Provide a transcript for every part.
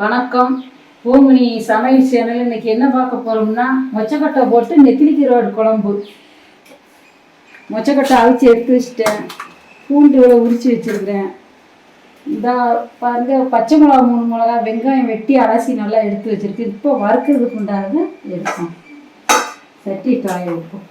வணக்கம். பூமினி சமையல் சேனல் இன்னைக்கு என்ன பார்க்க போறோம்னா மொச்சக்கொட்டை போட்டு நெத்திலிக்கீரோடு குழம்பு. மொச்சக்கொட்டை அவிச்சு எடுத்து வச்சிட்டேன். பூண்டு உரிச்சு வச்சுருந்தேன் இந்த பாருங்க பச்சை மிளகா மூணு மிளகா வெங்காயம் வெட்டி அலசி நல்லா எடுத்து வச்சுருக்கேன் இப்போ வறுக்கிறதுக்கு உண்டானது எடுப்போம். சட்டி காய வைப்போம்.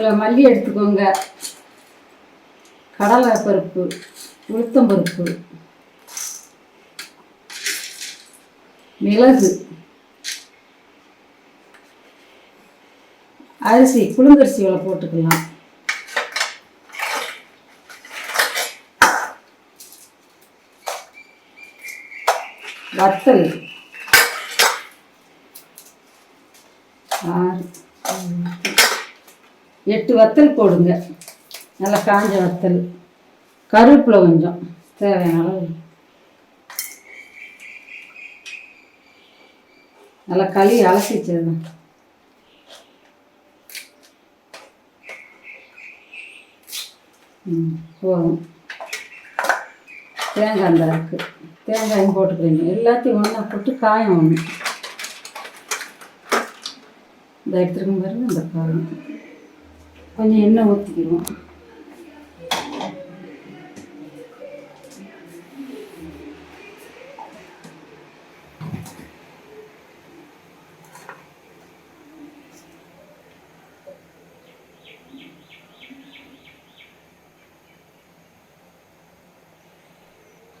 கிலோ மல்லி எடுத்துக்கோங்க. கடலை பருப்பு உளுத்தம் பருப்பு மிளகு அரிசி புழுங்கரிசி இவ்வளோ போட்டுக்கலாம். வத்தல். எட்டு வத்தல் போடுங்க. நல்லா காஞ்ச வத்தல். கருவேப்பிலை கொஞ்சம். தேவையான அளவு. நல்லா களி அலசி வச்சிருந்தேன் ம் போதும். தேங்காய் அந்த இருக்கு தேங்காயும் போட்டுக்கிறீங்க. எல்லாத்தையும் ஒன்றா போட்டு காயம் ஒன்று இந்த எடுத்துருக்கும் பாருங்க இந்த காயம் கொஞ்சம் எண்ணெய் ஊற்றிக்கிடுவோம்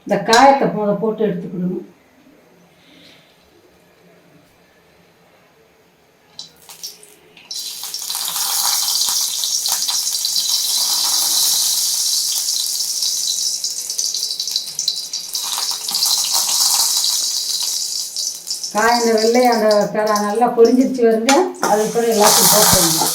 இந்த காயத்தை போத போட்டு எடுத்துக்கிடணும் காய் அந்த வெள்ளை அந்த நல்லா பொரிஞ்சிருச்சு வருங்க அது கூட எல்லாத்தையும் போட்டுருங்க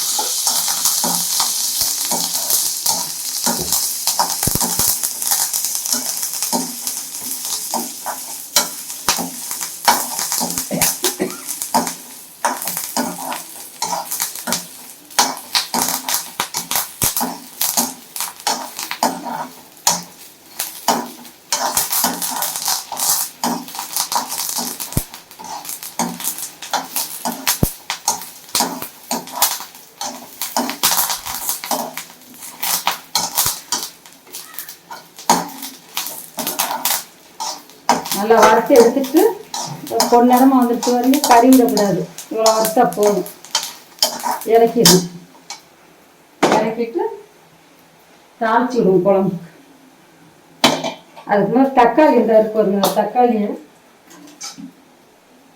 நல்லா வறுத்து எடுத்துட்டு பொன்னடமாக வந்துட்டு வந்து கறி விடக்கூடாது. இவ்வளோ வறுத்தா போதும். இறக்கிடணும். இறக்கிட்டு தாளிச்சு விடுவோம் குழம்புக்கு. அதுக்கு மேலே தக்காளி இந்த இருக்கு பாருங்க தக்காளியை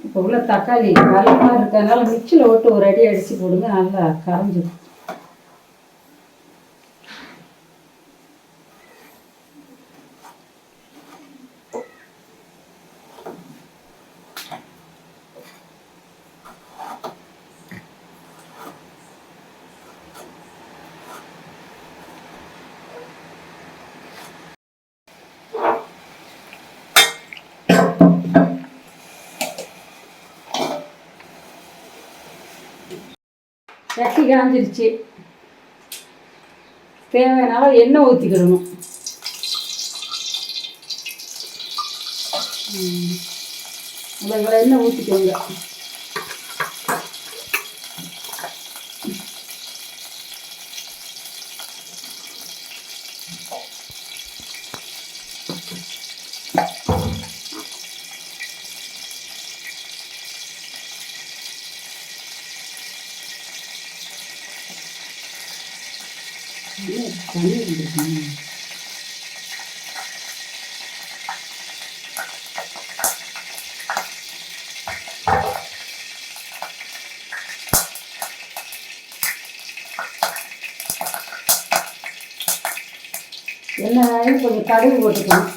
இப்போ உள்ள தக்காளி வெள்ளமாக இருக்கிறதுனால மிக்சியில் ஓட்டு ஒரு அடி அடித்து போடுங்க நல்லா கரைஞ்சிடும் சட்டி காஞ்சிருச்சு தேவையான அளவு எண்ணெய் ஊற்றிக்கிடணும் இவ்வளோ எண்ணெய் ஊற்றிக்கோங்க தண்ணி இருந்துருக்கு. எண்ணெய் கொஞ்சம் கடுகு போட்டுக்கலாம்.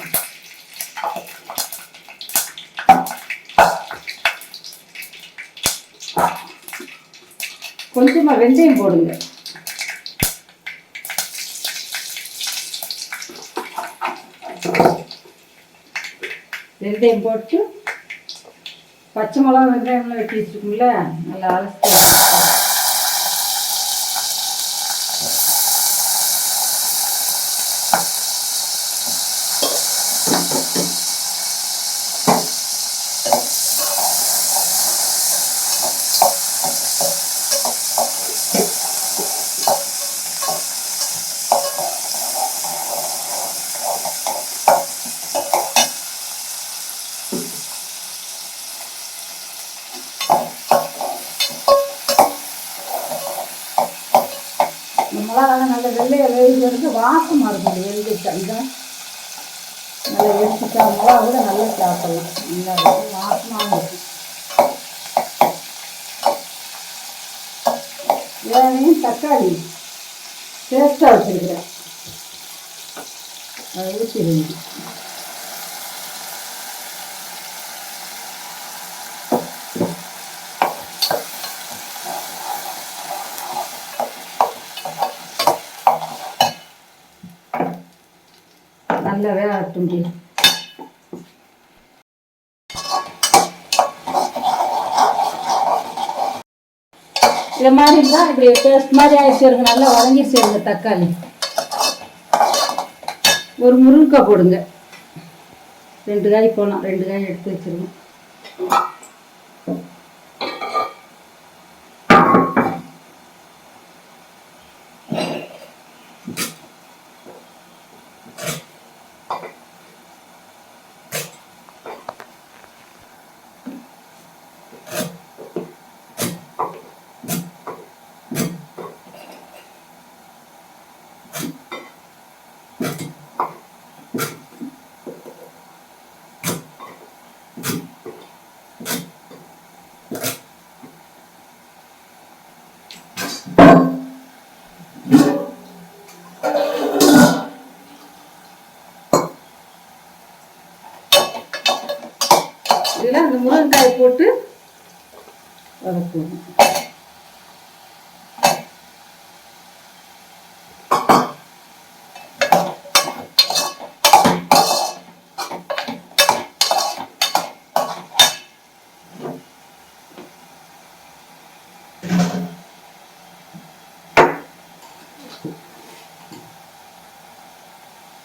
கொஞ்சமாக வெந்தயம் போடுங்க. வெந்தயம் போட்டு பச்சை மிளகா வெங்காயம்லாம் வெட்டி வச்சுருக்கோம்ல நல்லா அலசி இந்த மிளகா நல்ல வாசமாக இருக்கும். இந்த வெந்துச்சா இதான் நல்லா எடுத்துட்டா மிளகா கூட நல்லா சாப்பிடலாம். நல்லா வாசமாக இருக்கும். வேணையும் தக்காளி டேஸ்ட்டாக வச்சுருக்கிறேன். அதை ஊற்றிடுங்க நல்லா வேகட்டும் டி இது மாதிரி இருந்தால் இப்படி பேஸ்ட் மாதிரி ஆயிடுச்சு இருக்கு நல்லா வதங்கிடுச்சு சேருங்க தக்காளி. ஒரு முருங்கைக்காய் போடுங்க. ரெண்டு காய் போனோம் ரெண்டு காய் எடுத்து வச்சிருவோம். இதில் அந்த முருங்கைக்காய் போட்டு வதக்கணும்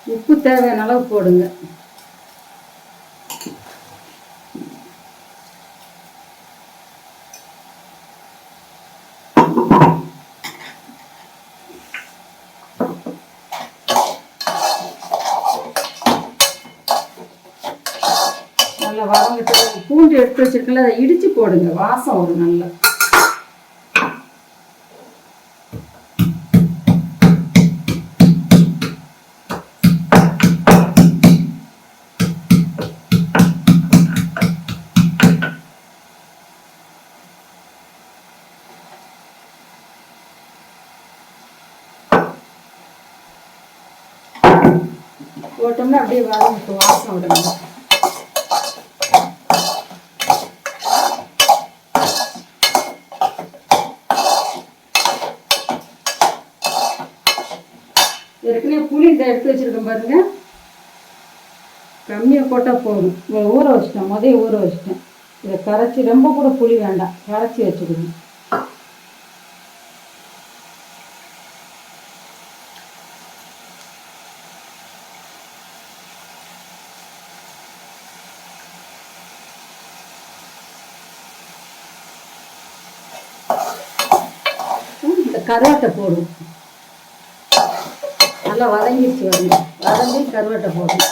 உப்பு தேவையான அளவு போடுங்க நல்லா வதங்கிட்டு பூண்டு எடுத்து இடிச்சு போடுங்க. வாசம் ஒரு நல்லா. போட்டோம்னா அப்படியே வதங்கிட்டு வாசம் விடணும் ஏற்கனவே எடுத்து வச்சிருக்கேன் பாருங்க. கம்மியாக போட்டால் போதும். இதை ஊற வச்சிட்டேன். முதல்ல ஊற வச்சிட்டேன். இதை கரைச்சி ரொம்ப கூட புளி வேண்டாம். கரைச்சி வச்சுக்கணும். இந்த கருவாட்டை போடும் நல்லா வதங்கிடுச்சு வந்து வதங்கி கருவாட்டை போடணும்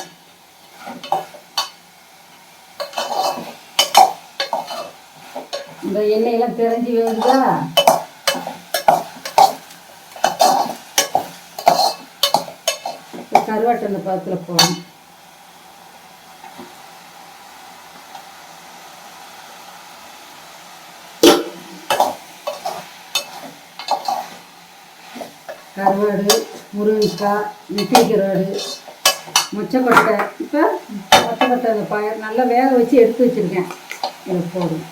இந்த எண்ணெயெல்லாம் தெரிஞ்சு வேணுதா கருவாட்டை அந்த பழத்தில் போடணும் கருவாடு முருங்கைக்காய் நெத்தி மொச்சக்கொட்டை. இப்போ மொச்சக்கொட்டை அந்த பயிர் நல்லா வேக வச்சு எடுத்து வச்சுருக்கேன். இதில் போடும்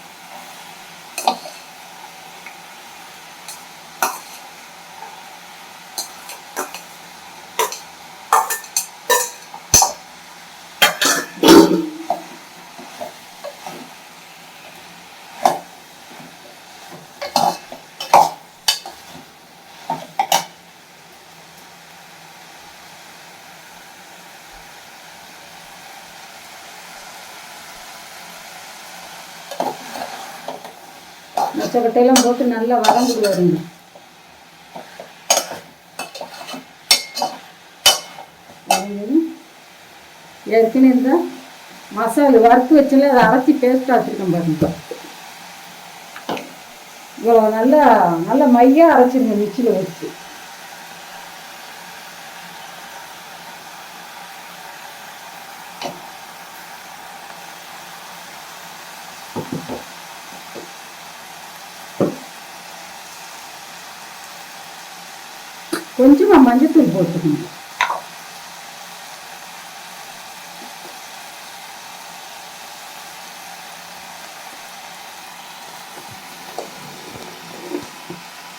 பச்சைக்கட்டையெல்லாம் போட்டு நல்லா வதங்கிட்டு வருங்க ஏற்கனவே இந்த மசாலா வறுத்து வச்சுல அதை அரைச்சி பேஸ்ட்டாக வச்சுருக்கேன் பாருங்க. இவ்வளோ நல்லா நல்லா மையாக அரைச்சிருங்க மிக்சியில் வச்சு. கொஞ்சமாக மஞ்சத்தூள் போட்டுக்கணும்.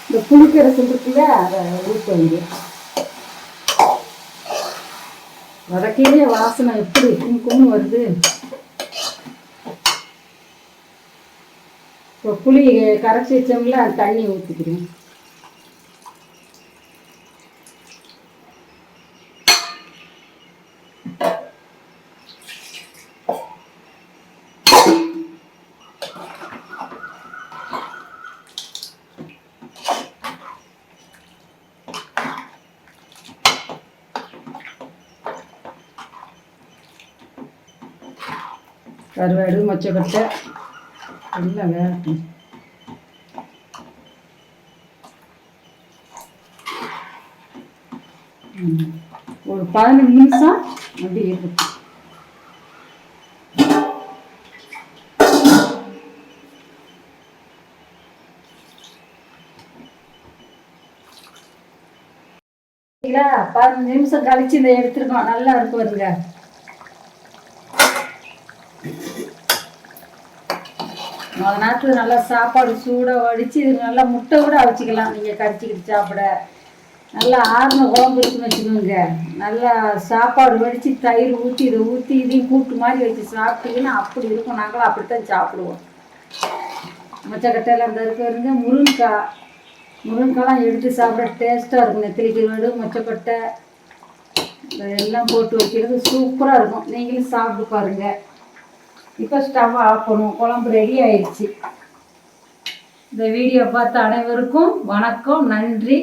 இந்த புளிக்கிற இருக்குல்ல அதை ஊற்ற வந்து வதக்கையிலே வாசனை எப்படி கும் வருது. இப்போ புளி கரைச்சி வச்சோம்ல அந்த தண்ணி ஊற்றிக்கிறேன் கருவாடு மொச்சக்கொட்டை. எல்லாம் வேகட்டும் ஒரு பதினஞ்சு நிமிஷம் அப்படி இருக்கும் பதினஞ்சு நிமிஷம் கழிச்சு இதை எடுத்துருக்கோம். நல்லா இருக்கும் வருங்க முத நேரத்தில் நல்லா சாப்பாடு சூடாக வடித்து இது நல்லா முட்டை கூட அவிச்சிக்கலாம் நீங்கள் கடிச்சிக்கிட்டு சாப்பிட. நல்லா ஆறுன குழம்பு இருக்குன்னு வச்சுக்கோங்க. நல்லா சாப்பாடு வடித்து தயிர் ஊற்றி இதை ஊற்றி இதையும் கூட்டு மாதிரி வச்சு சாப்பிட்டீங்கன்னா அப்படி இருக்கும். நாங்களும் அப்படித்தான் சாப்பிடுவோம். மொச்சக்கட்டையில் அந்த இருக்கிறதுங்க முருங்கைக்காய். முருங்கைக்காய்லாம் எடுத்து சாப்பிட டேஸ்ட்டாக இருக்கும். நெத்திலி கருவாடு மொச்சக்கொட்டை இதெல்லாம் போட்டு வைக்கிறது சூப்பராக இருக்கும். நீங்களும் சாப்பிட்டு பாருங்கள் இப்போ ஸ்டவ் ஆஃப் பண்ணுவோம். குழம்பு ரெடி ஆயிடுச்சு. இந்த வீடியோ பார்த்த அனைவருக்கும் வணக்கம் நன்றி.